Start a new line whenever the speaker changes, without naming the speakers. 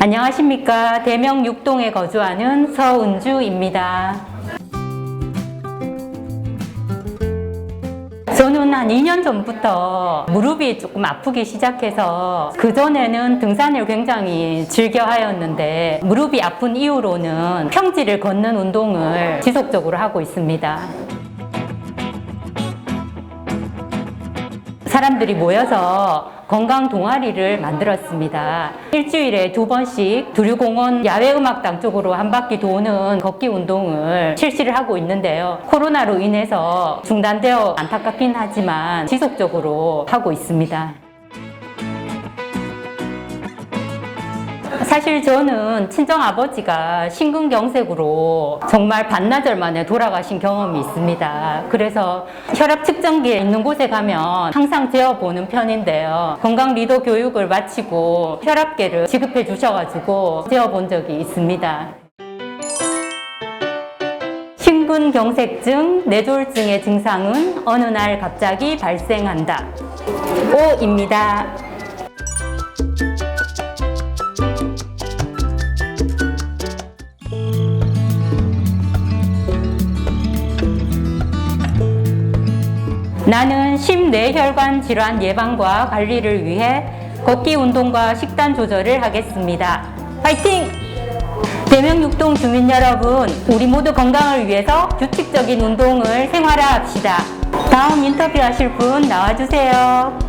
안녕하십니까. 대명 육동에 거주하는 서은주입니다. 저는 한 2년 전부터 무릎이 조금 아프기 시작해서 그전에는 등산을 굉장히 즐겨 하였는데 무릎이 아픈 이후로는 평지를 걷는 운동을 지속적으로 하고 있습니다. 사람들이 모여서 건강 동아리를 만들었습니다. 일주일에 두 번씩 두류공원 야외음악당 쪽으로 한 바퀴 도는 걷기 운동을 실시를 하고 있는데요. 코로나로 인해서 중단되어 안타깝긴 하지만 지속적으로 하고 있습니다. 사실 저는 친정 아버지가 심근경색으로 정말 반나절 만에 돌아가신 경험이 있습니다. 그래서 혈압 측정기에 있는 곳에 가면 항상 재어보는 편인데요. 건강 리더 교육을 마치고 혈압계를 지급해 주셔가지고 재어본 적이 있습니다. 심근경색증, 뇌졸중의 증상은 어느 날 갑자기 발생한다. 5입니다. 나는 심뇌혈관 질환 예방과 관리를 위해 걷기 운동과 식단 조절을 하겠습니다. 화이팅! 대명육동 주민 여러분, 우리 모두 건강을 위해서 규칙적인 운동을 생활화합시다. 다음 인터뷰하실 분 나와주세요.